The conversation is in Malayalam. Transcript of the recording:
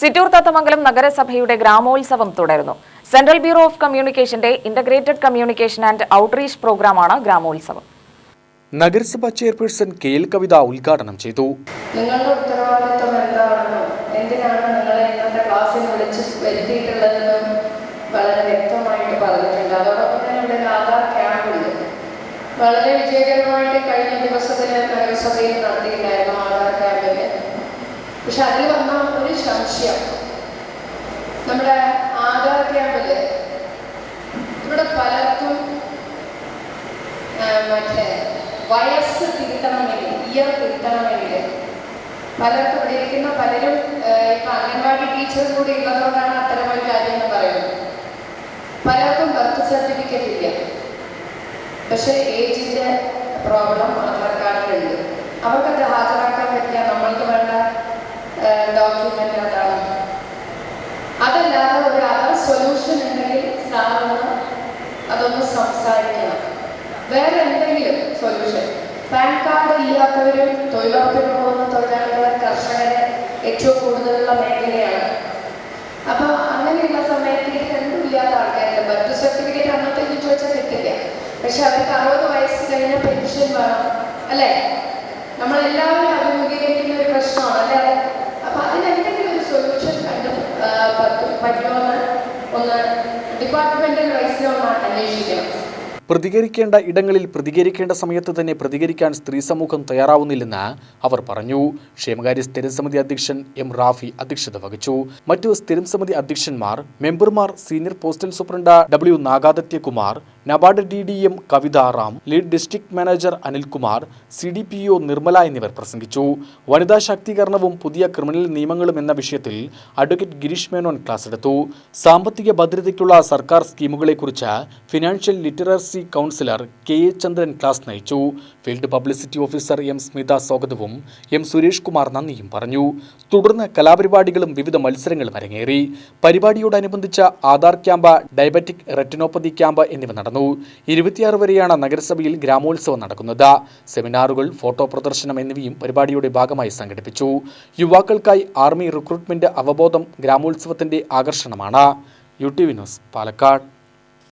ചിറ്റൂർ തത്തമംഗലം നഗരസഭയുടെ ഗ്രാമോത്സവം തുടരുന്നു. സെൻട്രൽ ബ്യൂറോ ഓഫ് കമ്മ്യൂണിക്കേഷന്റെ ഇന്റഗ്രേറ്റഡ് കമ്മ്യൂണിക്കേഷൻ ആൻഡ് ഔട്ട്റീച്ച് പ്രോഗ്രാമാണ് ഗ്രാമോത്സവം. നഗരസഭാ ചെയർപേഴ്സൺ കെ എൽ കവിത ഉദ്ഘാടനം ചെയ്തു. നിങ്ങളുടെ ഉത്തരവാദിത്വം എന്താണെന്നും എന്തിനാണ് നിങ്ങളെ ഇന്നത്തെ ക്ലാസ്സിൽ വിളിച്ച് വരുത്തിയിട്ടുള്ളതെന്നും വളരെ വ്യക്തമായിട്ട് പറഞ്ഞിട്ടുണ്ട്. അതോടൊപ്പം തന്നെ ഇവിടെ ഒരു ആധാർ ക്യാമ്പുണ്ട് വളരെ വിജയകരമായിട്ട് കഴിഞ്ഞ ദിവസത്തിൽ നഗരസഭയിൽ നടത്തിയിട്ടുണ്ടായിരുന്നു ആധാർ ക്യാമ്പിൽ പക്ഷെ അതിൽ വന്ന സംശയം. നമ്മുടെ ആധാർ ക്യാമ്പിൽ ഇവിടെ പലർക്കും മറ്റേ വയസ്സ് തിരുത്തണമെങ്കിൽ ഇയർ തിരുത്തണമെങ്കിൽ പലർക്കും ഇവിടെ ഇരിക്കുന്ന പലരും ഇപ്പൊ അംഗൻവാടി ടീച്ചർ കൂടി ഉള്ളതുകൊണ്ടാണ് അത്തരം ഒരു കാര്യം എന്ന് പറയുന്നത്. പലർക്കും ബർത്ത് സർട്ടിഫിക്കറ്റ് ഇല്ല. പക്ഷേ ഏജിന്റെ പ്രോബ്ലം ആധാർ കാർഡിലുണ്ട്. അവർക്കത് ഹാജരാക്കാൻ എന്തെങ്കിലും സൊല്യൂഷൻ പാൻ കാർഡ് ഇല്ലാത്തവരും തൊഴിലുറപ്പിന് പോകുന്ന തൊഴിലാളികളെ കർഷകരെ ഏറ്റവും കൂടുതലുള്ള മേഖലയാണ്. അപ്പൊ അങ്ങനെയുള്ള സമയത്ത് രണ്ടും ഇല്ലാത്ത ആൾക്കാരുണ്ട് ബർത്ത് സർട്ടിഫിക്കറ്റ് അന്നത്തേക്ക് ചോദിച്ചാൽ കിട്ടില്ല പക്ഷെ അവർക്ക് അറുപത് വയസ്സ് കഴിഞ്ഞ പെൻഷൻ വേണം അല്ലേ? നമ്മളെല്ലാവരും അഭിമുഖീകരിക്കുന്ന ഒരു പ്രശ്നമാണ് അല്ലേ? അപ്പൊ അതിനെന്തെങ്കിലും ഒരു സൊല്യൂഷൻ കണ്ടു പറ്റുമെന്ന് ഒന്ന് ഡിപ്പാർട്ട്മെന്റൽ വൈസിലൊന്ന് അന്വേഷിക്കണം. പ്രതികരിക്കേണ്ട ഇടങ്ങളിൽ പ്രതികരിക്കേണ്ട സമയത്ത് തന്നെ പ്രതികരിക്കാൻ സ്ത്രീ സമൂഹം തയ്യാറാവുന്നില്ലെന്ന് അവർ പറഞ്ഞു. ക്ഷേമകാര്യ സ്ഥിരം സമിതി അധ്യക്ഷൻ എം റാഫി അധ്യക്ഷത വഹിച്ചു. മറ്റു സ്ഥിരം സമിതി അധ്യക്ഷന്മാർ മെമ്പർമാർ senior postal superintendent W Nagadatyakumar NABARD D D M Kavitha Ram lead district manager Anilkumar C D P O Nirmala എന്നിവർ പ്രസംഗിച്ചു. വനിതാ ശാക്തീകരണവും പുതിയ ക്രിമിനൽ നിയമങ്ങളും എന്ന വിഷയത്തിൽ അഡ്വക്കേറ്റ് ഗിരീഷ് മേനോൻ ക്ലാസ് എടുത്തു സാമ്പത്തിക ഭദ്രതയ്ക്കുള്ള സർക്കാർ സ്കീമുകളെക്കുറിച്ച് financial literacy counsellor K A Chandran class നയിച്ചു. Field publicity officer M Smitha സ്വാഗതവും എം സുരേഷ് കുമാർ നന്ദിയും പറഞ്ഞു. തുടർന്ന് കലാപരിപാടികളും വിവിധ മത്സരങ്ങളും അരങ്ങേറി. പരിപാടിയോടനുബന്ധിച്ച Aadhaar camp diabetic retinopathy camp എന്നിവ നടന്നു ഇരുപത്തിയാറ് വരെയാണ് നഗരസഭയിൽ ഗ്രാമോത്സവം നടക്കുന്നത്. സെമിനാറുകൾ ഫോട്ടോ പ്രദർശനം എന്നിവയും പരിപാടിയുടെ ഭാഗമായി സംഘടിപ്പിച്ചു. യുവാക്കൾക്കായി ആർമി റിക്രൂട്ട്മെന്റ് അവബോധം ഗ്രാമോത്സവത്തിന്റെ ആകർഷണമാണ്. U T V news Palakkad.